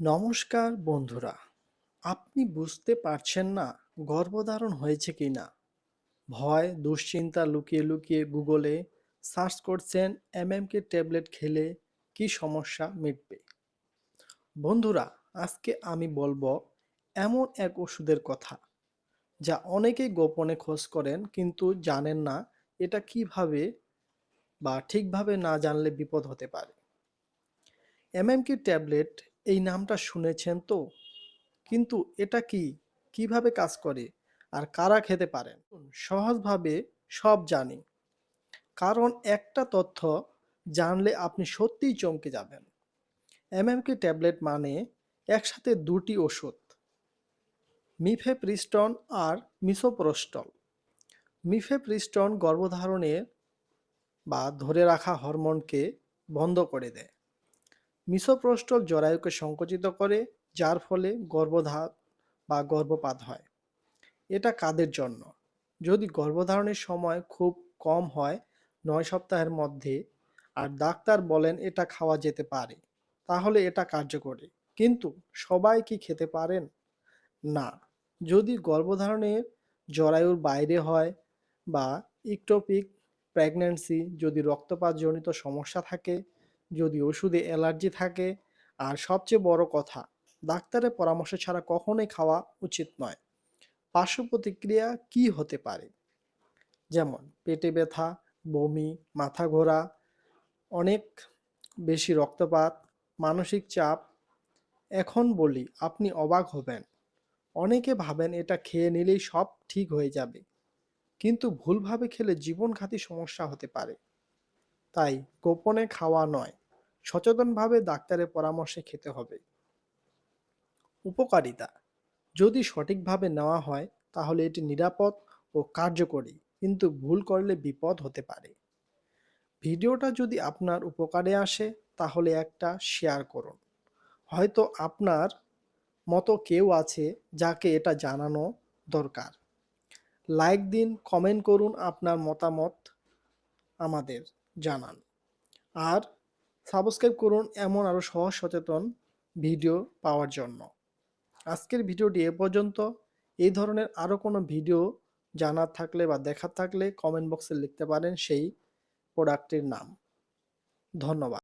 নমস্কার বন্ধুরা, আপনি বুঝতে পারছেন না গর্ভধারণ হয়েছে কি না? ভয়, দুশ্চিন্তা লুকিয়ে লুকিয়ে গুগলে সার্চ করছেন এমএমকে ট্যাবলেট খেলে কি সমস্যা মিটবে? বন্ধুরা, আজকে আমি বলব এমন এক ওষুধের কথা যা অনেকেই গোপনে খোঁজ করেন কিন্তু জানেন না এটা কীভাবে বা ঠিকভাবে না জানলে বিপদ হতে পারে। এমএমকি ট্যাবলেট এই নামটা শুনেছেন তো? কিন্তু এটা কি? কীভাবে কাজ করে? আর কারা খেতে পারেন? সহজভাবে সব জানি। কারণ একটা তথ্য জানলে আপনি সত্যিই চমকে যাবেন। এমএমকে ট্যাবলেট মানে একসাথে দুটি ওষুধ, মিফেপ্রিস্টন আর মিসোপ্রোস্টল। মিফেপ্রিস্টন গর্ভধারণের বা ধরে রাখা হরমোনকে বন্ধ করে দেয়। মিসোপ্রোস্টল জরায়ুকে সংকুচিত করে, যার ফলে গর্ভধাত বা গর্ভপাত হয়। এটা কাদের জন্য? যদি গর্ভধারণের সময় খুব কম হয়, নয় সপ্তাহের মধ্যে, আর ডাক্তার বলেন এটা খাওয়া যেতে পারে, তাহলে এটা কার্যকরী। কিন্তু সবাই কি খেতে পারেন? না। যদি গর্ভধারণের জরায়ুর বাইরে হয় বা ইকটোপিক প্রেগন্যান্সি, যদি রক্তপাতজনিত সমস্যা থাকে যদি ওষুধে অ্যালার্জি থাকে। আর সবচেয়ে বড় কথা, ডাক্তারের পরামর্শ ছাড়া কখনোই খাওয়া উচিত নয়। পার্শ্ব প্রতিক্রিয়া কি হতে পারে? যেমন, পেটে ব্যথা, বমি, মাথা ঘোরা, অনেক বেশি রক্তপাত, মানসিক চাপ। এখন বলি, আপনি অবাক হবেন। অনেকে ভাবেন এটা খেয়ে নিলেই সব ঠিক হয়ে যাবে। কিন্তু ভুলভাবে খেলে জীবনঘাতী সমস্যা হতে পারে। তাই গোপনে খাওয়া নয়, সচেতনভাবে ডাক্তারের পরামর্শে খেতে হবে। উপকারিতা, যদি সঠিকভাবে নেওয়া হয়, তাহলে এটি নিরাপদ ও কার্যকরী, কিন্তু ভুল করলে বিপদ হতে পারে। ভিডিওটা যদি আপনার উপকারে আসে, তাহলে একটা শেয়ার করুন। হয়তো আপনার মতো কেউ আছে যাকে এটা জানানো দরকার। লাইক দিন, কমেন্ট করুন আপনার মতামত আমাদের। জানান। আর সাবস্ক্রাইব করুন এমন আরও সহজ সচেতন ভিডিও পাওয়ার জন্য। আজকের ভিডিওটি এ পর্যন্ত। এই ধরনের আরও কোনো ভিডিও জানার থাকলে বা দেখার থাকলে কমেন্ট বক্সে লিখতে পারেন সেই প্রোডাক্টের নাম। ধন্যবাদ।